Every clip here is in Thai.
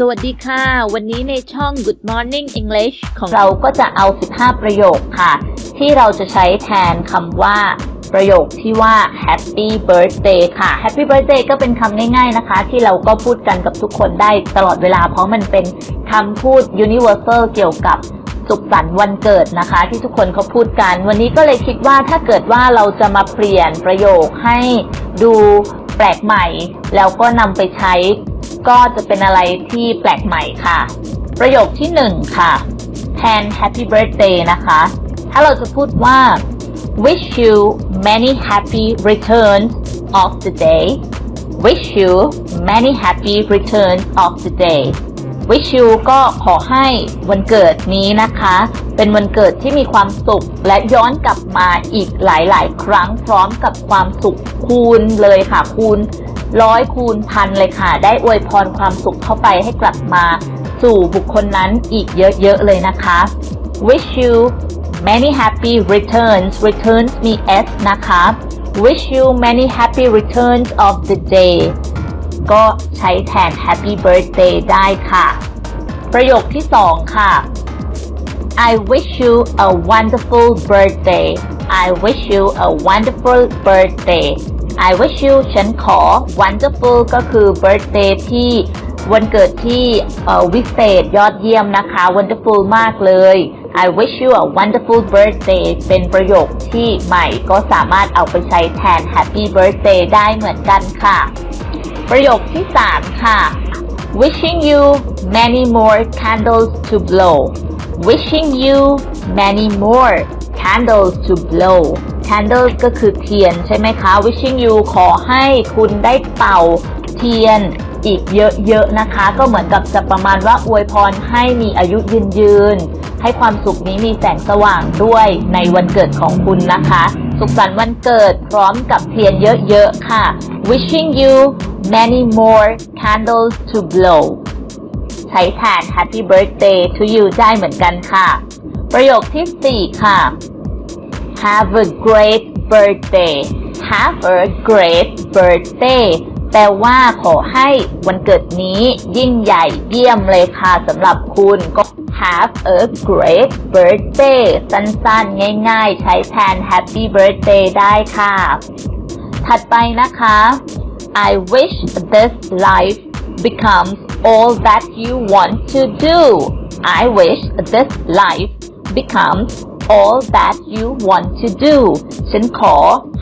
สวัสดีค่ะ วันนี้ในช่อง Good Morning English ของเราก็จะเอา 15 ประโยคค่ะ ที่เราจะใช้แทนคำว่า ประโยคที่ว่า Happy Birthday ค่ะ Happy Birthday ก็เป็นคำง่ายๆนะคะ ที่เราก็พูดกันกับทุกคนได้ตลอดเวลา เพราะมันเป็นคำพูด universal เกี่ยวกับสุขสันต์วันเกิดนะคะ ที่ทุกคนเขาพูดกัน วันนี้ก็เลยคิดว่าถ้าเกิดว่าเราจะมาเปลี่ยนประโยคให้ดู แปลกใหม่ แล้วก็นำไปใช้ ก็จะเป็นอะไรที่แปลกใหม่ค่ะ ประโยคที่หนึ่งค่ะ แทน Happy Birthday นะคะ ถ้าเราจะพูดว่า wish you many happy returns of the day wish you many happy returns of the day wish you ก็ขอให้วันเกิดนี้นะคะ เป็นวันเกิดที่มีความสุข และย้อนกลับมาอีกหลาย ๆ ครั้งพร้อมกับความสุขคูณเลยค่ะ คูณร้อยคูณพันเลยค่ะ ได้อวยพรความสุขเข้าไปให้กลับมาสู่บุคคลนั้นอีกเยอะ ๆ เลยนะคะ wish you many happy returns returns มี s นะคะ wish you many happy returns of the day ก็ใช้แทน happy birthday ได้ค่ะ ประโยคที่สองค่ะ I wish you a wonderful birthday I wish you a wonderful birthday I wish you ฉันขอ wonderful ก็คือ birthday ที่วันเกิดที่เออวิเศษยอดเยี่ยมนะคะ wonderful มากเลย I wish you a wonderful birthday เป็นประโยคที่ใหม่ก็สามารถเอาไปใช้แทน happy birthday ได้เหมือนกันค่ะ ประโยคที่ 3 ค่ะ wishing you many more candles to blow wishing you many more candles to blow candles ก็คือเทียนใช่ไหมคะ wishing you ขอให้คุณได้เป่าเทียนอีกเยอะๆนะคะ ก็เหมือนกับจะประมาณว่าอวยพรให้มีอายุยืนยืนให้ความสุขนี้มีแสงสว่างด้วยในวันเกิดของคุณนะคะ สุขสันต์วันเกิดพร้อมกับเทียนเยอะๆค่ะ wishing you many more candles to blow ใช้แทน Happy Birthday to you ได้เหมือนกันค่ะ ประโยคที่ 4 ค่ะ Have a great birthday Have a great birthday แปลว่าขอให้วันเกิดนี้ยิ่งใหญ่เยี่ยมเลยค่ะสำหรับคุณก็ Have a great birthday สั้นๆ ง่ายๆ ใช้แทน Happy Birthday ได้ค่ะ ถัดไปนะคะ I wish this life becomes all that you want to do I wish this life becomes all that you want to do ฉันขอ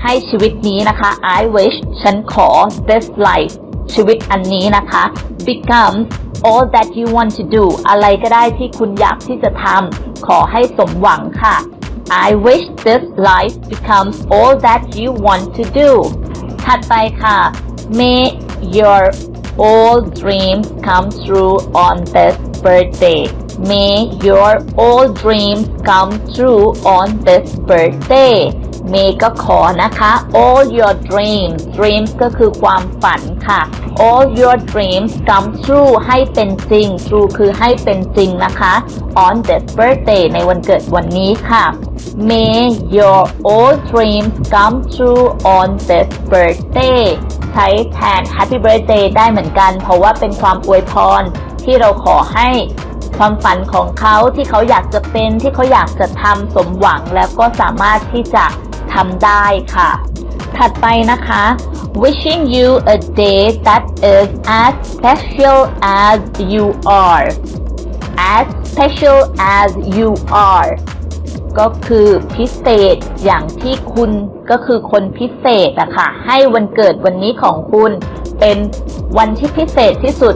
ให้ชีวิตนี้นะคะ I wish ฉันขอ this life ชีวิตอันนี้นะคะ becomes all that you want to do อะไรก็ได้ที่คุณอยากที่จะทำขอให้สมหวังค่ะ I wish this life becomes all that you want to do ถัดไปค่ะ May your all dreams come true on this birthday May your all dreams come true on this birthday May ก็ขอนะคะ all your dreams dreams ก็คือความฝันค่ะ all your dreams come true ให้เป็นจริง true คือให้เป็นจริงนะคะ on this birthday ในวันเกิดวันนี้ค่ะ May your all dreams come true on this birthday ใช้แทน Happy Birthday ได้เหมือนกัน เพราะว่าเป็นความอวยพรที่เราขอให้ความฝันของเขาที่เขาอยากจะเป็นที่เขาอยากจะทำสมหวังแล้วก็สามารถที่จะ ทำได้ค่ะ ถัดไปนะคะ wishing you a day that is as special as you are as special as you are ก็คือพิเศษอย่างที่คุณก็คือคนพิเศษอะค่ะ ให้วันเกิดวันนี้ของคุณเป็นวันที่พิเศษที่สุด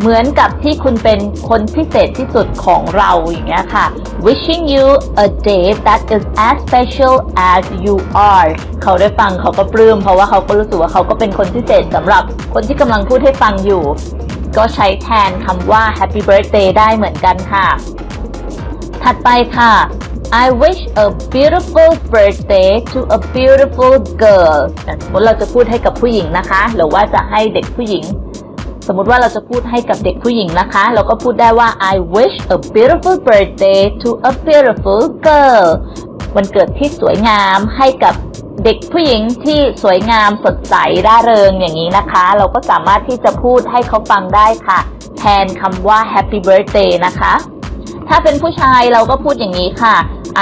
เหมือนกับที่คุณเป็นคนพิเศษที่สุดของเราอย่างเงี้ยค่ะ wishing you a day that is as special as you are เขาได้ฟังเขาก็ปลื้มเพราะว่าเขาก็รู้สึกว่าเขาก็เป็นคนพิเศษสำหรับคนที่กำลังพูดให้ฟังอยู่ ก็ใช้แทนคำว่า happy birthday ได้เหมือนกันค่ะ ถัดไปค่ะ I wish a beautiful birthday to a beautiful girl สมมติเราจะพูดให้กับผู้หญิงนะคะ หรือว่าจะให้เด็กผู้หญิง สมมติว่าเราจะพูดให้กับเด็กผู้หญิงนะคะ เราก็พูดได้ว่า I wish a beautiful birthday to a beautiful girl วันเกิดที่สวยงามให้กับเด็กผู้หญิงที่สวยงามสดใสร่าเริงอย่างนี้นะคะ เราก็สามารถที่จะพูดให้เขาฟังได้ค่ะ แทนคำว่า happy birthday นะคะ ถ้าเป็นผู้ชายเราก็พูดอย่างนี้ค่ะ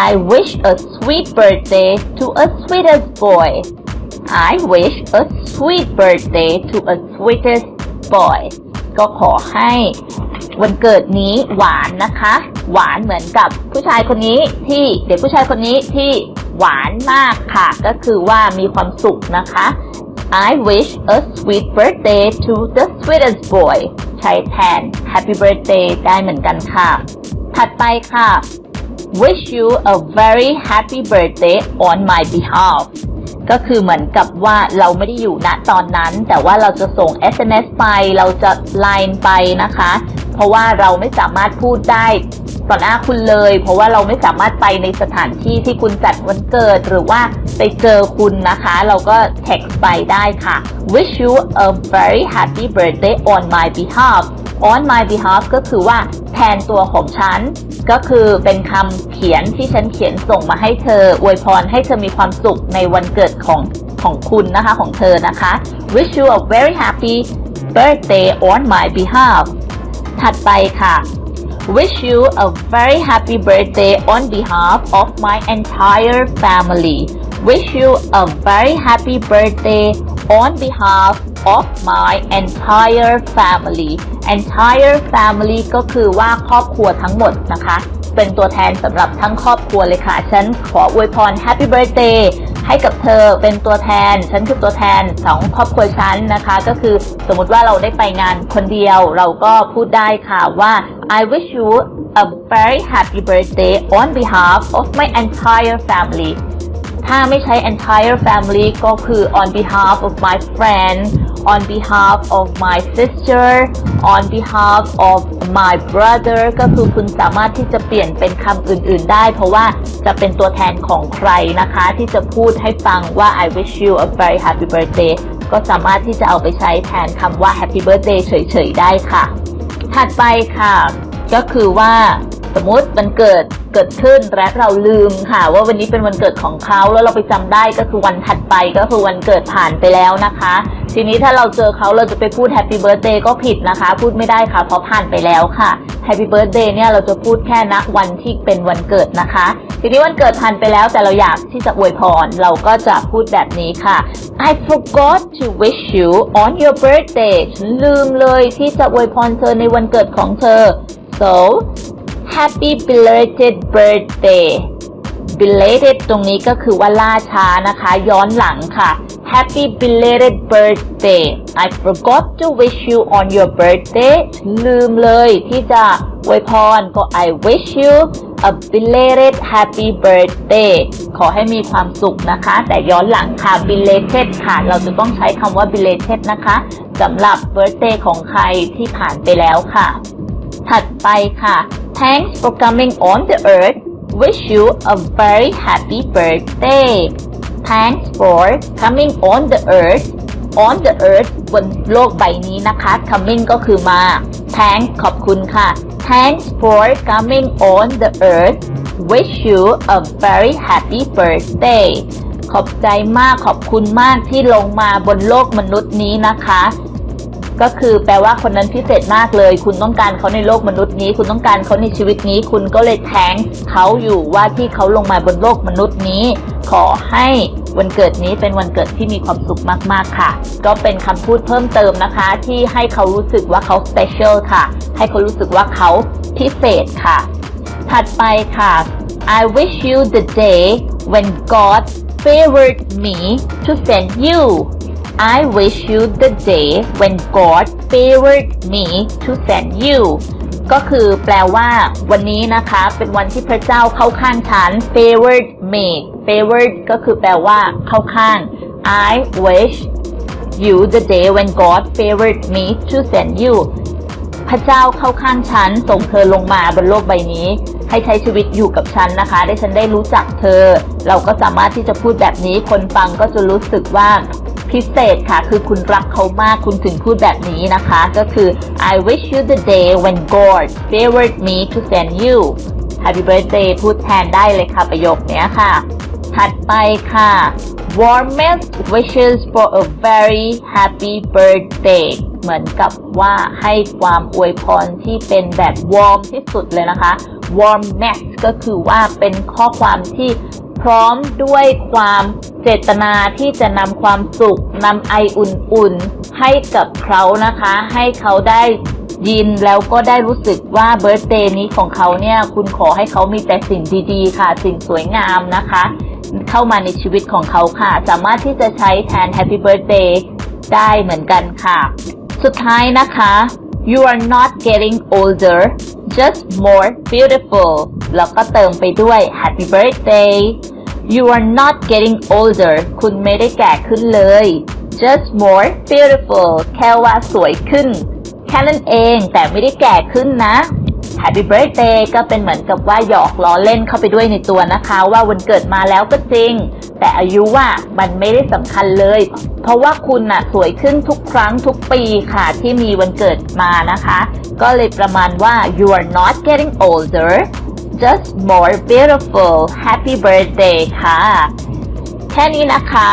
I wish a sweet birthday to a sweetest boy I wish a sweet birthday to a sweetest boy ก็ขอให้วันเกิดนี้หวานนะคะ หวานเหมือนกับผู้ชายคนนี้ที่เด็กผู้ชายคนนี้ที่หวานมากค่ะ ก็คือว่ามีความสุขนะคะ I wish a sweet birthday to the sweetest boy ใช้แทน Happy birthday ได้เหมือนกันค่ะ ถัดไปค่ะ wish you a very happy birthday on my behalf ก็คือเหมือนกับว่าเราไม่ได้อยู่ณตอนนั้น แต่ว่าเราจะส่ง SMS ไป เราจะ Line ไปนะคะ เพราะว่าเราไม่สามารถพูดได้ต่อหน้าคุณเลย เพราะว่าเราไม่สามารถไปในสถานที่ที่คุณจัดวันเกิดหรือว่าไปเจอคุณนะคะ เราก็ text ไปได้ค่ะ wish you a very happy birthday on my behalf on my behalf ก็คือว่าแทนตัวของฉัน ก็คือเป็นคำเขียนที่ฉันเขียนส่งมาให้เธอ อวยพรให้เธอมีความสุขในวันเกิดของของคุณนะคะของเธอนะคะ wish you a very happy birthday on my behalf ถัดไปค่ะ wish you a very happy birthday on behalf of my entire family wish you a very happy birthday on behalf of my entire family entire family ก็คือว่าครอบครัวทั้งหมดนะคะ เป็นตัวแทนสำหรับทั้งครอบครัวเลยค่ะ ฉันขออวยพร Happy Birthday ให้กับเธอเป็นตัวแทน ฉันคือตัวแทนสองครอบครัวฉันนะคะ ก็คือสมมติว่าเราได้ไปงานคนเดียว เราก็พูดได้ค่ะว่า I wish you a very happy birthday on behalf of my entire family ถ้าไม่ใช้ entire family ก็คือ on behalf of my friend on behalf of my sister on behalf of my brother ก็คือคุณสามารถที่จะเปลี่ยนเป็นคำอื่น ๆ ได้ เพราะว่าจะเป็นตัวแทนของใครนะคะ ที่จะพูดให้ฟังว่า I wish you a very happy birthday ก็สามารถที่จะเอาไปใช้แทนคำว่า happy birthday เฉย ๆ ได้ค่ะ ถัดไปค่ะ ก็คือว่า สมมติมันเกิดเกิดขึ้นและเราลืมค่ะ ว่าวันนี้เป็นวันเกิดของเขาแล้วเราไปจำได้ก็คือวันถัดไปก็คือวันเกิดผ่านไปแล้วนะคะ ทีนี้ถ้าเราเจอเขาเราจะไปพูด Happy Birthday ก็ผิดนะคะ พูดไม่ได้ค่ะ เพราะผ่านไปแล้วค่ะ Happy Birthday เนี่ยเราจะพูดแค่ณวันที่เป็นวันเกิดนะคะ ทีนี้วันเกิดผ่านไปแล้วแต่เราอยากที่จะอวยพร เราก็จะพูดแบบนี้ค่ะ I forgot to wish you on your birthday ฉันลืมเลยที่จะอวยพรเธอในวันเกิดของเธอ so happy belated birthday belated ตรงนี้ก็คือว่าล่าช้านะคะ ย้อนหลังค่ะ happy belated birthday I forgot to wish you on your birthday ลืมเลยที่จะอวยพรก็ I wish you a belated happy birthday ขอให้มีความสุขนะคะ แต่ย้อนหลังค่ะ belated ค่ะ เราจะต้องใช้คำว่า belated นะคะสำหรับ birthday ของใครที่ผ่านไปแล้วค่ะ ถัดไปค่ะ Thanks for coming on the earth Wish you a very happy birthday Thanks for coming on the earth on the earth บนโลกใบนี้นะคะ coming ก็คือมา Thanks ขอบคุณค่ะ Thanks for coming on the earth Wish you a very happy birthday ขอบใจมากขอบคุณมากที่ลงมาบนโลกมนุษย์นี้นะคะ ก็คือแปลว่าคนนั้นพิเศษมากเลย คุณต้องการเขาในโลกมนุษย์นี้ คุณต้องการเขาในชีวิตนี้ คุณก็เลยแทงเขาอยู่ว่าที่เขาลงมาบนโลกมนุษย์นี้ ขอให้วันเกิดนี้เป็นวันเกิดที่มีความสุขมากๆค่ะ ก็เป็นคำพูดเพิ่มเติมนะคะ ที่ให้เขารู้สึกว่าเขา special ค่ะ ให้เขารู้สึกว่าเขาพิเศษค่ะ ถัดไปค่ะ I wish you the day when God favored me to send you I wish you the day when God favored me to send you ก็คือแปลว่าวันนี้นะคะ เป็นวันที่พระเจ้าเข้าข้างฉัน favored me favored ก็คือแปลว่า เข้าข้าง I wish you the day when God favored me to send you พระเจ้าเข้าข้างฉัน ส่งเธอลงมาบนโลกใบนี้ ให้ใช้ชีวิตอยู่กับฉันนะคะ ได้ฉันได้รู้จักเธอ เราก็สามารถที่จะพูดแบบนี้คนฟังก็จะรู้สึกว่า พิเศษค่ะ คือคุณรักเขามากคุณถึงพูดแบบนี้นะคะ ก็คือ I wish you the day when God favored me to send you Happy birthday พูดแทนได้เลยค่ะประโยคนี้ค่ะ ถัดไปค่ะ warmest wishes for a very happy birthday เหมือนกับว่าให้ความอวยพรที่เป็นแบบ warm ที่สุดเลยนะคะ warmest ก็คือว่าเป็นข้อความที่ พร้อมด้วยความเจตนาที่จะนำความสุขนำไออุ่นๆ ให้กับเขานะคะ ให้เขาได้ยินแล้วก็ได้รู้สึกว่าเบิร์ d เดย์นี้ของเขาเนี่ย คุณขอให้เขามีแต่สิ่งดีๆ ค่ะ สิ่งสวยงามนะคะ เข้ามาในชีวิตของเขาค่ะ สามารถที่จะใช้แทน Happy Birthday ได้เหมือนกันค่ะ สุดท้ายนะคะ you are not getting older just more beautiful แล้วก็เติมไปด้วย Happy Birthday you are not getting older คุณไม่ได้แก่ขึ้นเลย just more beautiful แค่ว่าสวยขึ้น แค่นั้นเองแต่ไม่ได้แก่ขึ้นนะ Happy Birthday ก็เป็นเหมือนกับว่าหยอกล้อเล่นเข้าไปด้วยในตัวนะคะ ว่าวันเกิดมาแล้วก็จริง แต่อายุว่ามันไม่ได้สำคัญเลย เพราะว่าคุณน่ะสวยขึ้นทุกครั้งทุกปีค่ะที่มีวันเกิดมานะคะ ก็เลยประมาณว่า you are not getting older just more beautiful Happy Birthday ค่ะ แค่นี้นะคะ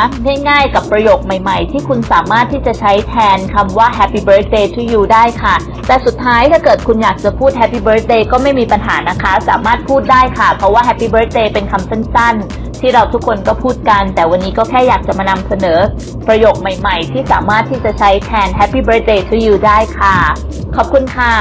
ง่ายๆกับประโยคใหม่ๆ ที่คุณสามารถที่จะใช้แทนคำว่า Happy Birthday to you ได้ค่ะ แต่สุดท้ายถ้าเกิดคุณอยากจะพูด Happy Birthday ก็ไม่มีปัญหานะคะ สามารถพูดได้ค่ะ เพราะว่า Happy Birthday เป็นคำสั้นๆที่เราทุกคนก็พูดกัน แต่วันนี้ก็แค่อยากจะมานำเสนอ ประโยคใหม่ๆ ที่สามารถที่จะใช้แทน Happy Birthday to you ได้ค่ะ ขอบคุณค่ะ